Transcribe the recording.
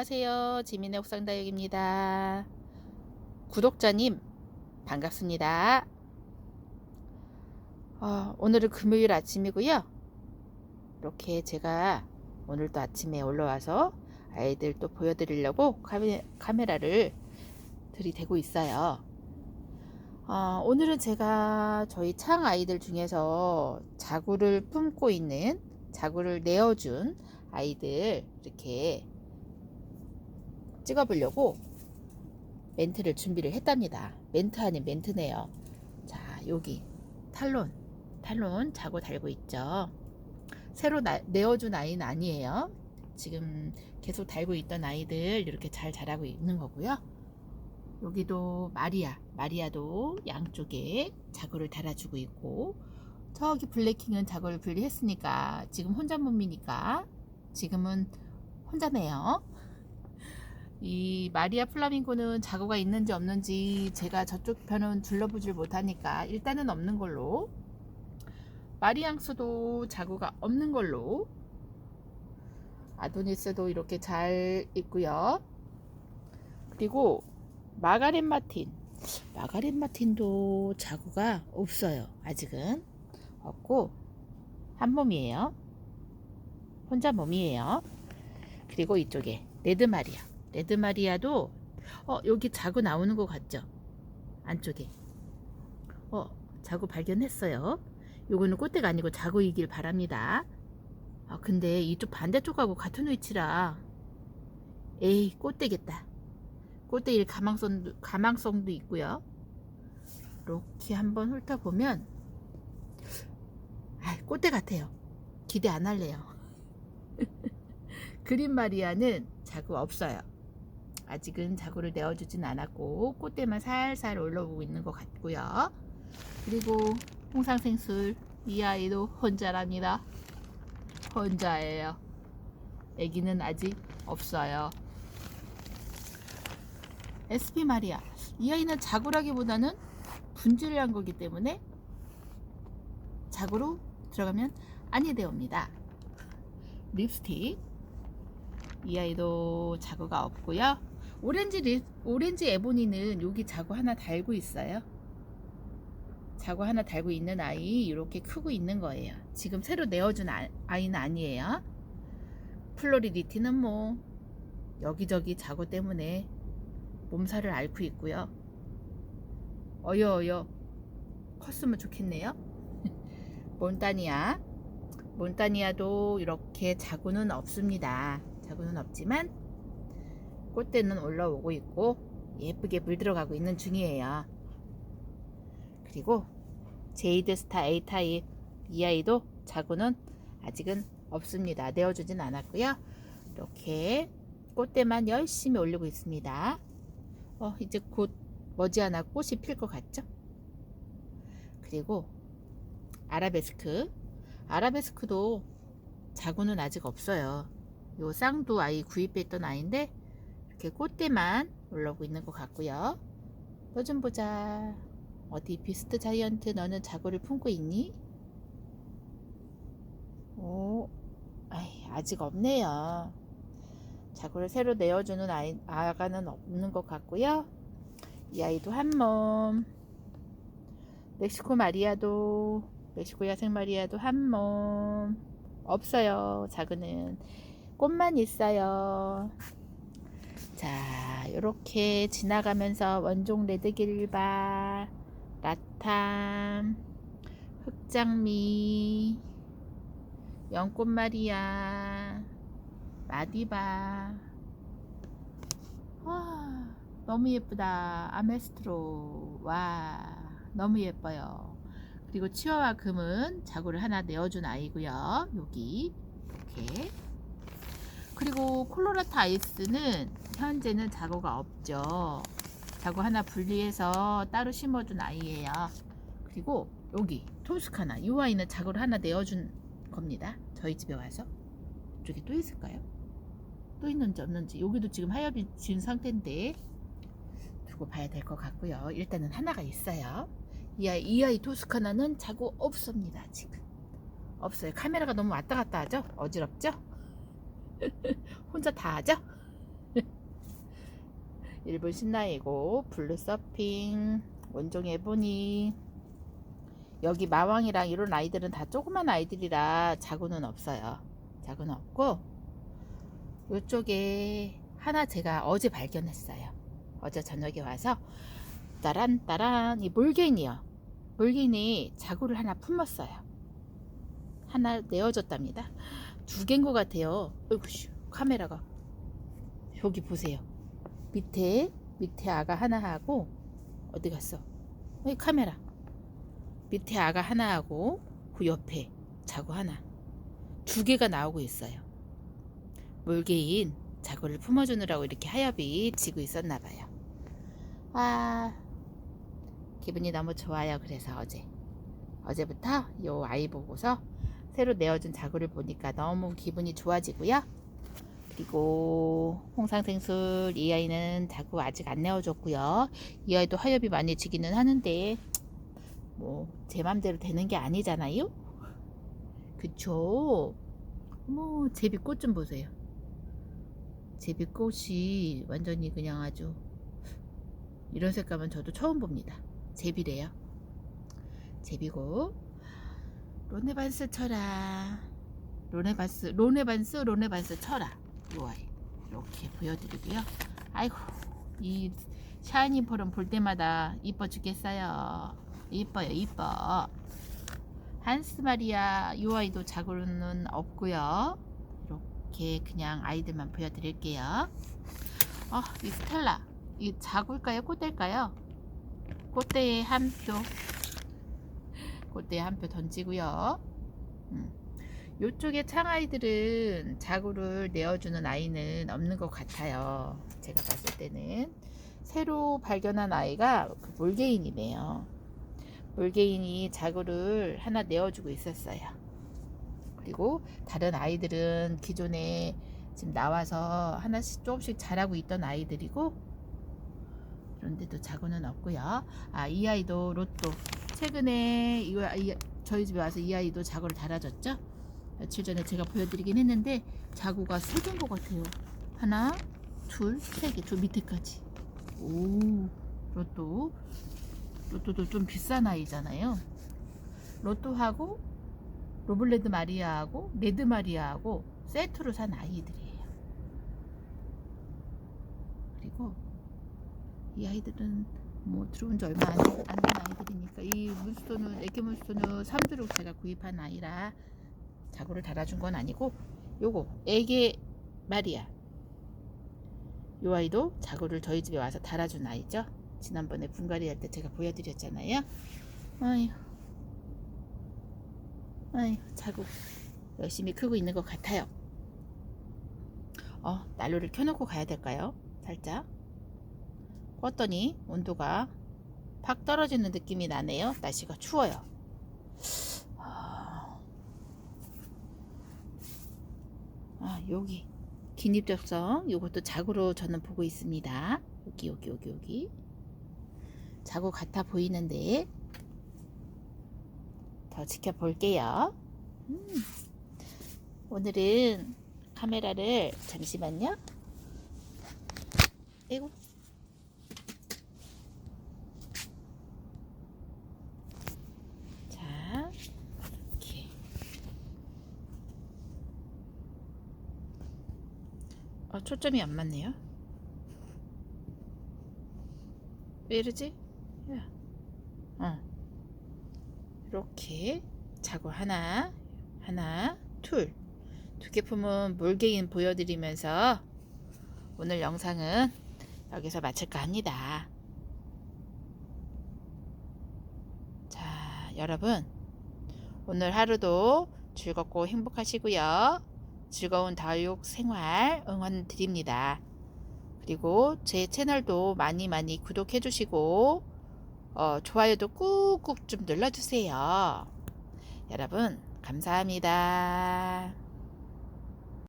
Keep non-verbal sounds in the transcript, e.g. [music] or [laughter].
안녕하세요. 지민의 옥상다육입니다. 구독자님, 반갑습니다. 어, 오늘은 금요일 아침이고요. 이렇게 제가 오늘도 아침에 올라와서 아이들 또 보여드리려고 카메, 카메라를 들이대고 있어요. 어, 오늘은 제가 저희 창 아이들 중에서 자구를 품고 있는 자구를 내어준 아이들 이렇게 찍어보려고 멘트를 준비를 했답니다. 멘트 아닌 멘트네요. 자, 여기 탈론, 탈론 자고 달고 있죠. 새로 나, 내어준 아이는 아니에요. 지금 계속 달고 있던 아이들 이렇게 잘 자라고 있는 거고요. 여기도 마리아, 마리아도 양쪽에 자구를 달아주고 있고 저기 블랙킹은 자구를 분리했으니까 지금 혼자 몸이니까 지금은 혼자네요. 이 마리아 플라밍고는 자구가 있는지 없는지 제가 저쪽 편은 둘러보질 못하니까 일단은 없는 걸로 마리앙스도 자구가 없는 걸로 아도니스도 이렇게 잘 있고요. 그리고 마가렛 마틴 마가렛 마틴도 자구가 없어요. 아직은 없고 한 몸이에요. 혼자 몸이에요. 그리고 이쪽에 레드 마리아. 레드 마리아도 어 여기 자구 나오는 것 같죠? 안쪽에. 어 자구 발견했어요. 요거는 꽃대가 아니고 자구이길 바랍니다. 아 근데 이쪽 반대쪽하고 같은 위치라 에이 꽃대겠다. 꽃대일 가망성도, 가망성도 있고요. 이렇게 한번 훑어보면 아, 꽃대 같아요. 기대 안 할래요. [laughs] 그린 마리아는 자구 없어요. 아직은 자구를 내어주진 않았고 꽃대만 살살 올라오고 있는 것 같고요. 그리고 홍상생술 이 아이도 혼자랍니다. 혼자예요. 아기는 아직 없어요. SP 마리아 이 아이는 자구라기보다는 분질을 한 거기 때문에 자구로 들어가면 아니 되옵니다. 립스틱 이 아이도 자구가 없고요. 오렌지 립, 오렌지 에보니는 여기 자구 하나 달고 있어요. 자구 하나 달고 있는 아이 이렇게 크고 있는 거예요. 지금 새로 내어준 아, 아이는 아니에요. 플로리디티는 뭐 여기저기 자구 때문에 몸살을 앓고 있고요. 어여 어여 컸으면 좋겠네요. [laughs] 몬타니아 몬타니아도 이렇게 자구는 없습니다. 자구는 없지만 꽃대는 올라오고 있고 예쁘게 물 들어가고 있는 중이에요. 그리고 제이드 스타 A 타입 이 아이도 자구는 아직은 없습니다. 내어주진 않았고요. 이렇게 꽃대만 열심히 올리고 있습니다. 어, 이제 곧 머지않아 꽃이 필 것 같죠? 그리고 아라베스크 아라베스크도 자구는 아직 없어요. 요 쌍두 아이 구입했던 아이인데 이렇게 꽃대만 올라오고 있는 것 같고요. 너좀 보자. 어디 비스트 자이언트 너는 자구를 품고 있니? 오, 아이, 아직 없네요. 자구를 새로 내어주는 아이, 아가는 없는 것 같고요. 이 아이도 한 몸. 멕시코 마리아도 멕시코 야생 마리아도 한 몸. 없어요. 자그는 꽃만 있어요. 자, 이렇게 지나가면서 원종 레드길바, 라탐, 흑장미, 연꽃 마리아, 마디바. 와, 너무 예쁘다. 아메스트로. 와, 너무 예뻐요. 그리고 치와와 금은 자구를 하나 내어준 아이고요. 여기 이렇게. 그리고 콜로라타 아이스는 현재는 자구가 없죠. 자구 하나 분리해서 따로 심어준 아이예요. 그리고 여기 토스카나 이 아이는 자구를 하나 내어준 겁니다. 저희 집에 와서 이쪽에 또 있을까요? 또 있는지 없는지 여기도 지금 하엽이 지은 상태인데 두고 봐야 될 것 같고요. 일단은 하나가 있어요. 이 아이, 이 아이 토스카나는 자고 없습니다. 지금 없어요. 카메라가 너무 왔다 갔다 하죠? 어지럽죠? [laughs] 혼자 다 하죠? [laughs] 일본 신라이고 블루 서핑 원종 에보니 여기 마왕이랑 이런 아이들은 다 조그만 아이들이라 자구는 없어요. 자구는 없고 이쪽에 하나 제가 어제 발견했어요. 어제 저녁에 와서 따란 따란 이 몰개인이요. 몰개인이 자구를 하나 품었어요. 하나 내어줬답니다. 두 개인 것 같아요. 어이구씨 카메라가 여기 보세요. 밑에 밑에 아가 하나 하고 어디 갔어? 여기 카메라. 밑에 아가 하나 하고 그 옆에 자구 하나 두 개가 나오고 있어요. 몰개인 자구를 품어주느라고 이렇게 하엽이 지고 있었나 봐요. 아 기분이 너무 좋아요. 그래서 어제 어제부터 요 아이 보고서 새로 내어준 자구를 보니까 너무 기분이 좋아지고요. 그리고 홍상생술 이 아이는 자구 아직 안 내어줬고요. 이 아이도 하엽이 많이 지기는 하는데 뭐 제 맘대로 되는 게 아니잖아요. 그쵸? 뭐 제비꽃 좀 보세요. 제비꽃이 완전히 그냥 아주 이런 색감은 저도 처음 봅니다. 제비래요. 제비고 로네반스 쳐라. 로네반스 로네반스 로네반스 쳐라. 요 아이 이렇게 보여드리고요. 아이고 이 샤이니 펄은 볼 때마다 이뻐 죽겠어요. 이뻐요 이뻐. 한스 마리아 요 아이도 자고는 없고요. 이렇게 그냥 아이들만 보여드릴게요. 아, 이 스텔라 이 자굴까요? 꽃대일까요? 꽃대에 한 표. 꽃대에 한 표 던지고요. 음. 요쪽에 창아이들은 자구를 내어주는 아이는 없는 것 같아요. 제가 봤을 때는 새로 발견한 아이가 그 몰개인이네요. 몰개인이 자구를 하나 내어주고 있었어요. 그리고 다른 아이들은 기존에 지금 나와서 하나씩 조금씩 자라고 있던 아이들이고 그런데도 자구는 없고요. 아 이 아이도 로또 최근에 이거 이, 저희 집에 와서 이 아이도 자구를 달아줬죠. 며칠 전에 제가 보여드리긴 했는데 자구가 세 개인 것 같아요. 하나, 둘, 세 개, 저 밑에까지. 오, 로또. 로또도 좀 비싼 아이잖아요. 로또하고 로블레드 마리아하고 레드 마리아하고 세트로 산 아이들이에요. 그리고 이 아이들은 뭐 들어온 지 얼마 안된 아이들이니까 이 문스톤은 애기 문스톤은 3주로 제가 구입한 아이라 자구를 달아준 건 아니고 요거 애기 마리아 요 아이도 자구를 저희 집에 와서 달아준 아이죠. 지난번에 분갈이 할 때 제가 보여드렸잖아요. 아휴, 아휴, 자구 열심히 크고 있는 것 같아요. 어, 난로를 켜놓고 가야 될까요? 살짝. 껐더니 온도가 팍 떨어지는 느낌이 나네요. 날씨가 추워요. 아, 여기 긴입적성 요것도 자구로 저는 보고 있습니다. 여기 여기 여기 여기 자구 같아 보이는데 더 지켜볼게요. 음. 오늘은 카메라를 잠시만요. 아이고 자 이렇게 어, 초점이 안 맞네요. 왜 이러지? 야. 어. 이렇게 자구 하나, 하나, 둘. 두개 품은 몰개인 보여드리면서 오늘 영상은 여기서 마칠까 합니다. 자, 여러분. 오늘 하루도 즐겁고 행복하시고요. 즐거운 다육 생활 응원 드립니다. 그리고 제 채널도 많이 많이 구독해 주시고 어, 좋아요도 꾹꾹 좀 눌러주세요. 여러분 감사합니다.